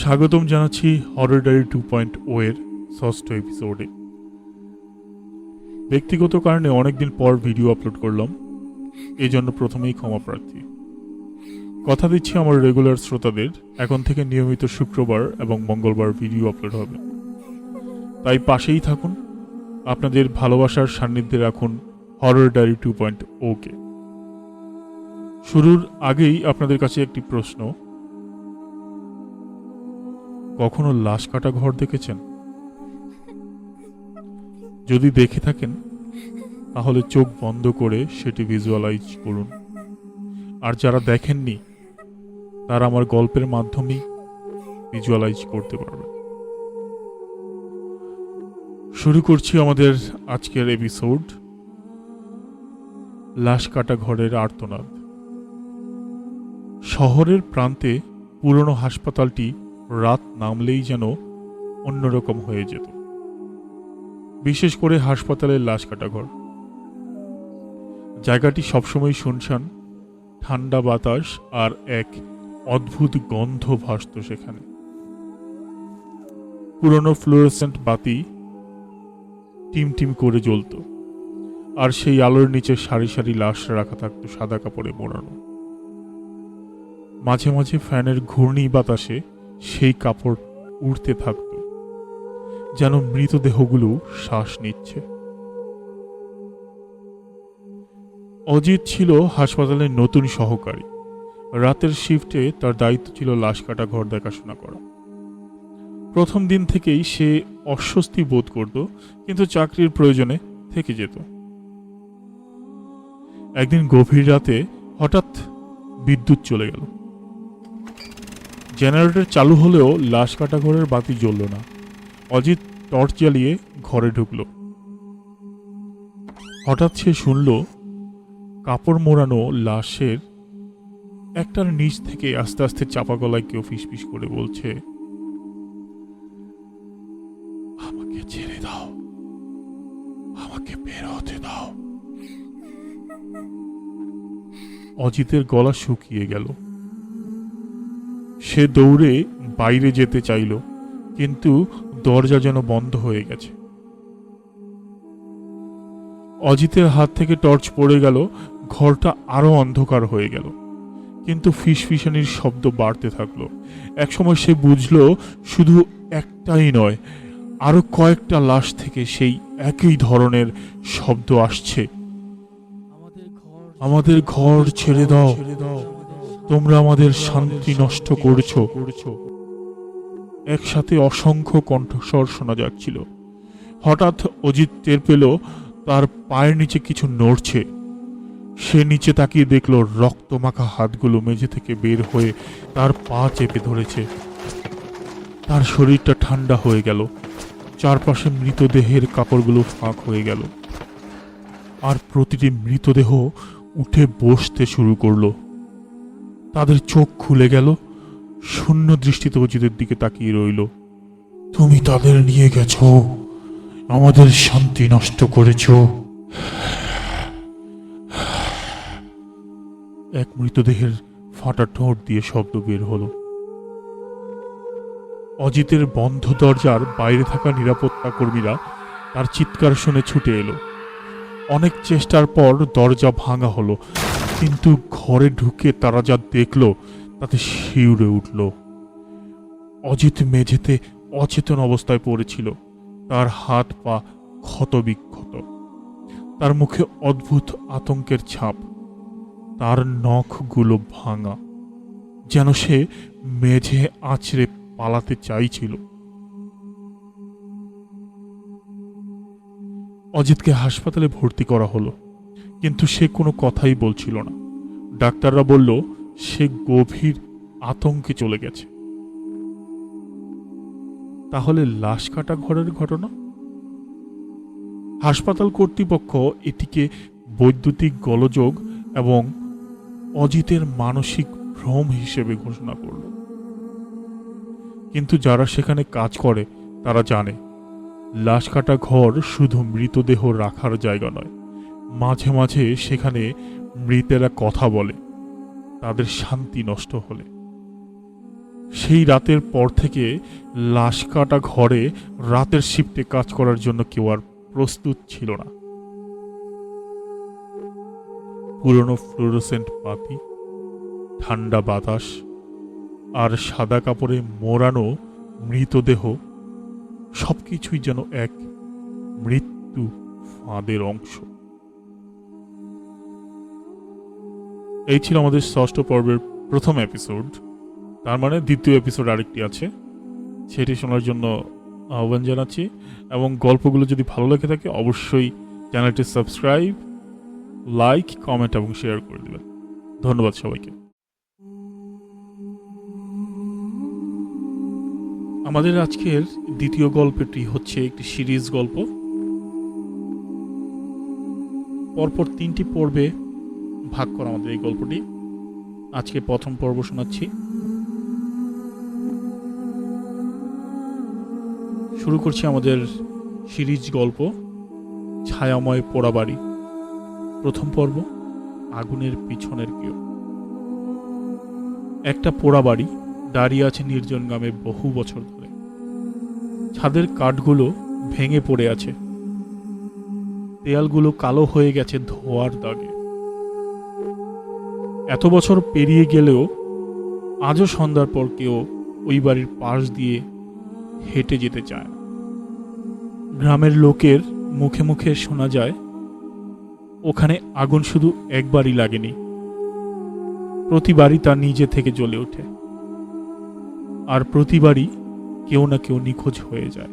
স্বাগতম জানাচ্ছি horror diary two point O এর ষষ্ঠ এপিসোডে ব্যক্তিগত কারণে অনেকদিন পর ভিডিও আপলোড করলাম এই জন্য প্রথমেই ক্ষমা প্রার্থী। কথা দিচ্ছি আমার রেগুলার শ্রোতাদের, এখন থেকে নিয়মিত শুক্রবার এবং মঙ্গলবার ভিডিও আপলোড হবে। তাই পাশেই থাকুন, আপনাদের ভালোবাসার সান্নিধ্যে রাখুন হরর ডায়েরি টু পয়েন্ট ওকে শুরুর আগেই আপনাদের কাছে একটি প্রশ্ন কখনো লাশ কাটা ঘর দেখেছেন? যদি দেখে থাকেন, তাহলে চোখ বন্ধ করে সেটি ভিজুয়ালাইজ করুন। আর যারা দেখেননি, তারা আমার গল্পের মাধ্যমেই ভিজুয়ালাইজ করতে পারবেন। শুরু করছি আমাদের আজকের এপিসোড লাশ কাটা ঘরের আর্তনাদ। শহরের প্রান্তে পুরনো হাসপাতালটি রাত নামলেই যেন অন্যরকম হয়ে যেত। বিশেষ করে হাসপাতালের লাশ কাটা ঘর। জায়গাটি সবসময় শুনশান, ঠান্ডা বাতাস আর এক অদ্ভুত গন্ধ ভাসত সেখানে। পুরনো ফ্লোরেসেন্ট বাতি টিম টিম করে জ্বলত, আর সেই আলোর নিচে সারি সারি লাশ রাখা থাকতো সাদা কাপড়ে মোড়ানো। মাঝে মাঝে ফ্যানের ঘূর্ণি বাতাসে সেই কাপড় উড়তে থাকত যেন মৃতদেহগুলো শ্বাস নিচ্ছে। অজিত ছিল হাসপাতালের নতুন সহকারী। রাতের শিফটে তার দায়িত্ব ছিল লাশ কাটা, ঘর দেখাশোনা করা। প্রথম দিন থেকেই সে অস্বস্তি বোধ করত, কিন্তু চাকরির প্রয়োজনে থেকে যেত। একদিন গভীর রাতে হঠাৎ বিদ্যুৎ চলে গেল। জেনারেটর চালু হলেও লাশ কাটা ঘরের বাতি জ্বলল না। অজিত টর্চ জ্বালিয়ে ঘরে ঢুকল। হঠাৎ সে শুনল, কাপড় মোড়ানো লাশের একটার নিচ থেকে আস্তে আস্তে চাপা গলায় কেউ ফিসফিস করে বলছে, আমাকে ছেড়ে দাও। আমাকে বের হতে দাও। অজিতের গলা শুকিয়ে গেল। সে দৌড়ে বাইরে যেতে চাইল কিন্তু দরজা যেন বন্ধ হয়ে গেছে। অজিতের হাত থেকে টর্চ পড়ে গেল ঘরটা আরও অন্ধকার হয়ে গেল। কিন্তু ফিসফিসানির শব্দ বাড়তে থাকল। একসময় সে বুঝলো শুধু একটাই নয় আরও কয়েকটা লাশ থেকে সেই একই ধরনের শব্দ আসছে। আমাদের ঘর ছেড়ে দাও। ছেড়ে দাও। তোমরা আমাদের শান্তি নষ্ট করেছ। একসাথে অসংখ্য কণ্ঠস্বর শোনা যাচ্ছিল। হঠাৎ অজিত টের পেল, তার পায়ের নিচে কিছু নড়ছে। সে নিচে তাকিয়ে দেখল, রক্তমাখা হাতগুলো মেঝে থেকে বের হয়ে তার পা চেপে ধরেছে। তার শরীরটা ঠান্ডা হয়ে গেল। চারপাশে মৃতদেহের কাপড়গুলো ফাঁক হয়ে গেল। আর প্রতিটি মৃতদেহ উঠে বসতে শুরু করল। তাদের চোখ খুলে গেল, শূন্য দৃষ্টিতে অজিতের দিকে তাকিয়ে রইল। তুমি তাদের নিয়ে গেছ, আমাদের শান্তি নষ্ট করেছ। এক মৃতদেহের ফাটা ঠোঁট দিয়ে শব্দ বের হলো। অজিতের বন্ধ দরজার বাইরে থাকা নিরাপত্তা কর্মীরা তার চিৎকার শুনে ছুটে এলো। অনেক চেষ্টার পর দরজা ভাঙা হলো। কিন্তু ঘরে ঢুকে তারা যা দেখল, তাতে শিউরে উঠল। অজিত মেঝেতে অচেতন অবস্থায় পড়েছিল। তার হাত পা ক্ষতবিক্ষত। তার মুখে অদ্ভুত আতঙ্কের ছাপ। তার নখগুলো ভাঙা। যেন সে মেঝে আঁচড়ে পালাতে চাইছিল। অজিতকে হাসপাতালে ভর্তি করা হলো। কিন্তু সে কোনো কথাই বলছিল না। ডাক্তাররা বলল, সে গভীর আতঙ্কে চলে গেছে। তাহলে লাশ কাটা ঘরের ঘটনা? হাসপাতাল কর্তৃপক্ষ এটিকে বৈদ্যুতিক গলযোগ এবং অজিতের মানসিক ভ্রম হিসেবে ঘোষণা করল। কিন্তু যারা সেখানে কাজ করে, তারা জানে, লাশ কাটা ঘর শুধু মৃতদেহ রাখার জায়গা নয়। মাঝে মাঝে সেখানে মৃতেরা কথা বলে, তাদের শান্তি নষ্ট হলে। সেই রাতের পর থেকে লাশ কাটা ঘরে রাতের শিফটে কাজ করার জন্য কেউ আর প্রস্তুত ছিল না। পুরনো ফ্লোরোসেন্ট বাতি ঠান্ডা বাতাস আর সাদা কাপড়ে মোড়ানো মৃতদেহ সবকিছুই যেন এক মৃত্যু ফাঁদের অংশ। এই ছিল আমাদের ষষ্ঠ পর্বের প্রথম এপিসোড তার মানে দ্বিতীয় এপিসোড আরেকটি আছে। সেটি শোনার জন্য আহ্বান জানাচ্ছি। এবং গল্পগুলো যদি ভালো লেগে থাকে, অবশ্যই চ্যানেলটি সাবস্ক্রাইব, লাইক, কমেন্ট এবং শেয়ার করে দেবেন। ধন্যবাদ সবাইকে। আমাদের আজকের দ্বিতীয় গল্পটি হচ্ছে একটি সিরিজ গল্প। পরপর তিনটি পর্বে ভাগ করা আমাদের এই গল্পটি। আজকে প্রথম পর্ব শোনাচ্ছি। শুরু করছি আমাদের সিরিজ গল্প, ছায়াময় পোড়াবাড়ি। প্রথম পর্ব, আগুনের পিছনের কেউ। একটা পোড়াবাড়ি দাঁড়িয়ে আছে নির্জন গ্রামে বহু বছর ধরে। ছাদের কাঠগুলো ভেঙে পড়ে আছে। দেয়ালগুলো কালো হয়ে গেছে ধোয়ার দাগে। এত বছর পেরিয়ে গেলেও আজও সন্ধ্যার পর কেউ ওই বাড়ির পাশ দিয়ে হেঁটে যেতে চায় গ্রামের লোকের মুখে মুখে শোনা যায়, ওখানে আগুন শুধু একবারই লাগেনি। প্রতিবারই তা নিজে থেকে জ্বলে ওঠে। আর প্রতিবারই কেউ না কেউ নিখোঁজ হয়ে যায়।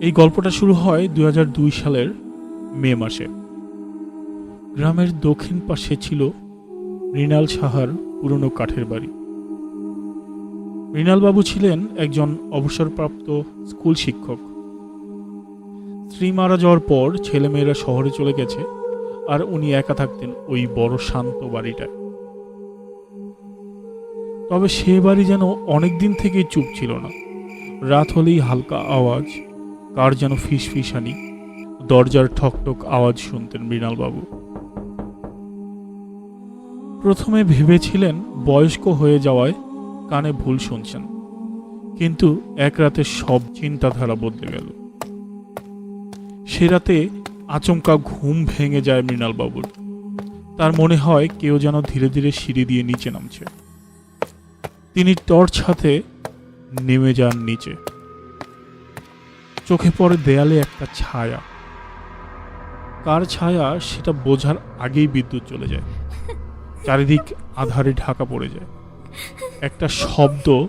এই গল্পটা শুরু হয় দু হাজার দুই সালের মে মাসে। গ্রামের দক্ষিণ পাশে ছিল মৃণাল সাহার পুরনো কাঠের বাড়ি। মৃণালবাবু ছিলেন একজন অবসরপ্রাপ্ত স্কুল শিক্ষক। স্ত্রী মারা যাওয়ার পর ছেলেমেয়েরা শহরে চলে গেছে আর উনি একা থাকতেন ওই বড় শান্ত বাড়িটায়। তবে সে বাড়ি যেন অনেক দিন থেকেই চুপ ছিল না। রাত হলেই হালকা আওয়াজ, কার যেন ফিস ফিসানি দরজার ঠকঠক আওয়াজ শুনতেন মৃণালবাবু প্রথমে ভেবেছিলেন বয়স্ক হয়ে যাওয়ায় কানে ভুল শুনছেন। কিন্তু এক রাতে সব চিন্তাধারা বদলে গেল। সে রাতে আচমকা ঘুম ভেঙে যায় মৃণালবাবুর। তার মনে হয় কেউ যেন ধীরে ধীরে সিঁড়ি দিয়ে নিচে নামছে। তিনি টর্চ হাতে নেমে যান নিচে। চোখে পড়ে দেয়ালে একটা ছায়া। কার ছায়া সেটা বোঝার আগেই বিদ্যুৎ চলে যায়। চারিদিক আধারে ঢাকা পড়ে যায়। একটা শব্দ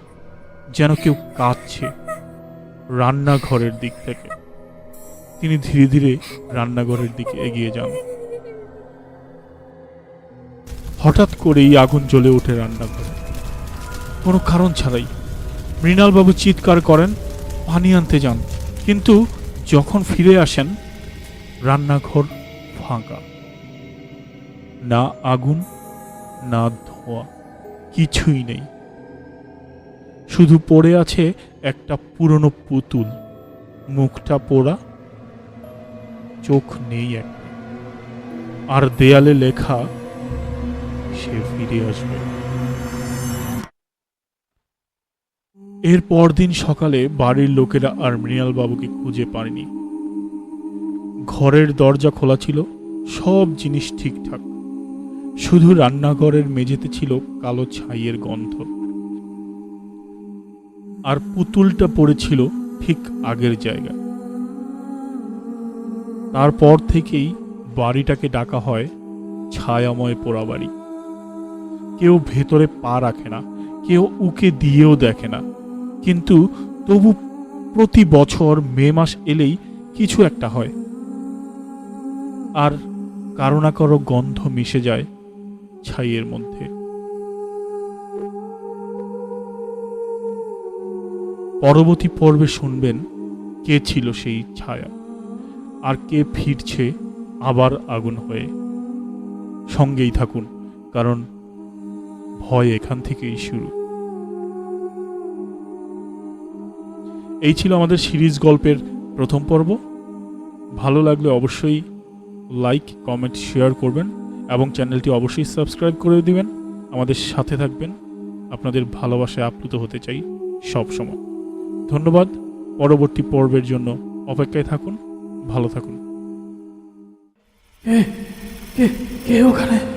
যেন কেউ কাঁদছে রান্নাঘরের দিক থেকে। তিনি ধীরে ধীরে রান্নাঘরের দিকে এগিয়ে যান। হঠাৎ করেই আগুন জ্বলে ওঠে রান্নাঘরে। কোনো কারণ ছাড়াই মৃণালবাবু চিৎকার করেন, পানি আনতে যান। কিন্তু যখন ফিরে আসেন, রান্নাঘর ফাঁকা। না আগুন না ধোঁয়া, কিছুই নেই। শুধু পড়ে আছে একটা পুরনো পুতুল। মুখটা পোড়া, চোখ নেই একটা আর দেয়ালে লেখা, সে ফিরে আসবে। এর পরদিন সকালে বাড়ির লোকেরা আর মৃণাল বাবুকে খুঁজে পায়নি। ঘরের দরজা খোলা ছিল, সব জিনিস ঠিকঠাক। শুধু রান্নাঘরের মেঝেতে ছিল কালো ছাইয়ের গন্ধ। আর পুতুলটা পড়েছিল ঠিক আগের জায়গায়। তারপর থেকেই বাড়িটাকে ডাকা হয় ছায়াময় পোড়াবাড়ি। কেউ ভেতরে পা রাখে না, কেউ উকে দিয়েও দেখে না। কিন্তু তবু প্রতি বছর মে মাস এলেই কিছু একটা হয়। আর কারও না কারও গন্ধ মিশে যায় ছাইয়ের মধ্যে। পরবর্তী পর্বে শুনবেন কে ছিল সেই ছায়া, আর কে ফিরছে আবার আগুন হয়ে। সঙ্গেই থাকুন, কারণ ভয় এখান থেকেই শুরু। এই ছিল আমাদের সিরিজ গল্পের প্রথম পর্ব। ভালো লাগলে অবশ্যই লাইক, কমেন্ট, শেয়ার করবেন। এবং চ্যানেলটি অবশ্যই সাবস্ক্রাইব করে দিবেন। আমাদের সাথে থাকবেন। আপনাদের ভালোবাসায় আপ্লুত হতে চাই সব সময় ধন্যবাদ। পরবর্তী পর্বের জন্য অপেক্ষায় থাকুন। ভালো থাকুন। কে কে কে ওখানে?